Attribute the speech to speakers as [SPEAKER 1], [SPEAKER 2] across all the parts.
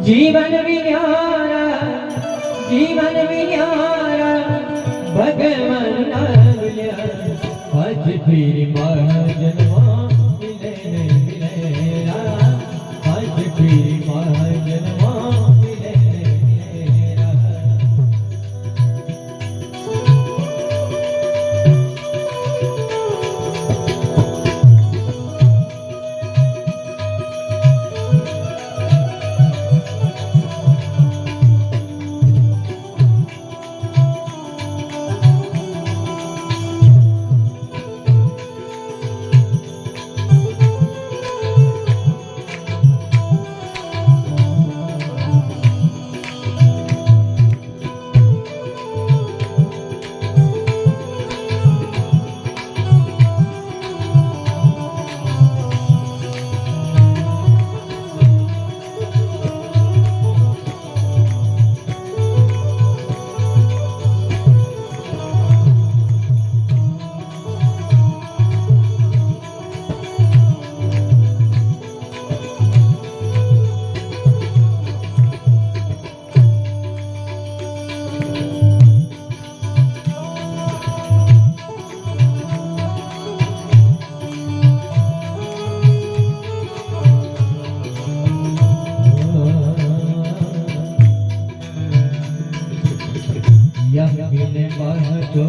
[SPEAKER 1] જીવન વિહારા જીવન વિહારા ભગવાન ના વિહારા ભજ ફીરી મહાજન મિલે મિલે ભજ ફીરી বাহাতো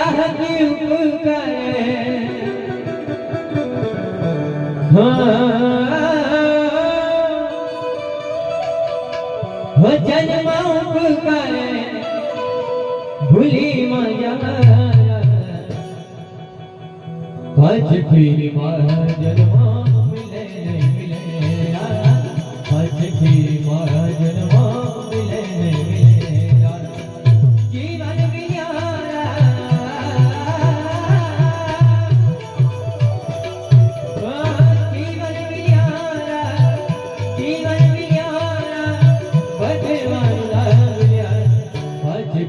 [SPEAKER 1] ચાહતી ઉપકારે વચનમાં ઉપકારે ભૂલી માયા ભજ ફીરી મારા જન્મા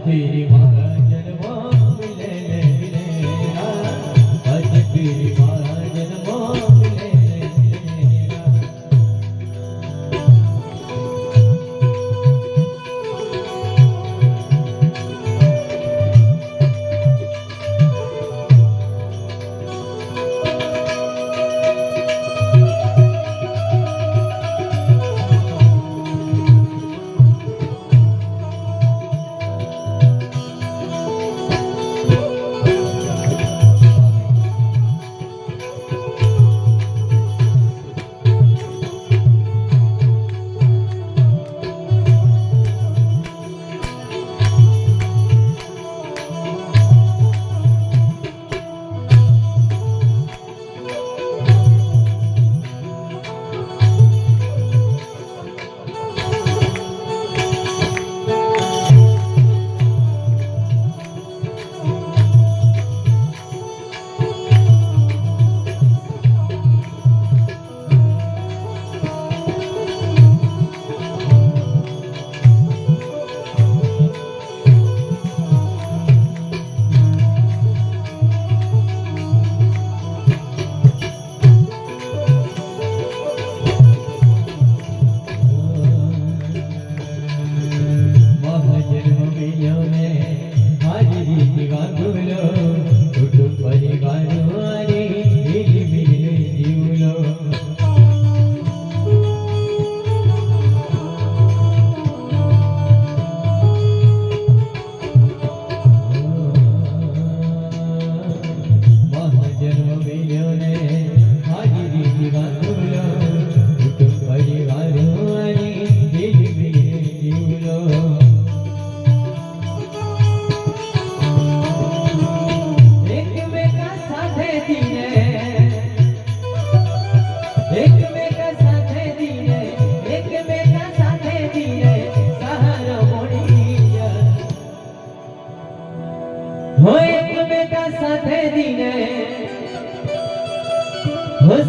[SPEAKER 1] দিনে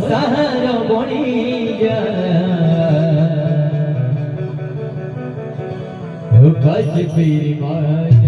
[SPEAKER 1] સહારો બની ભજ પીરી માય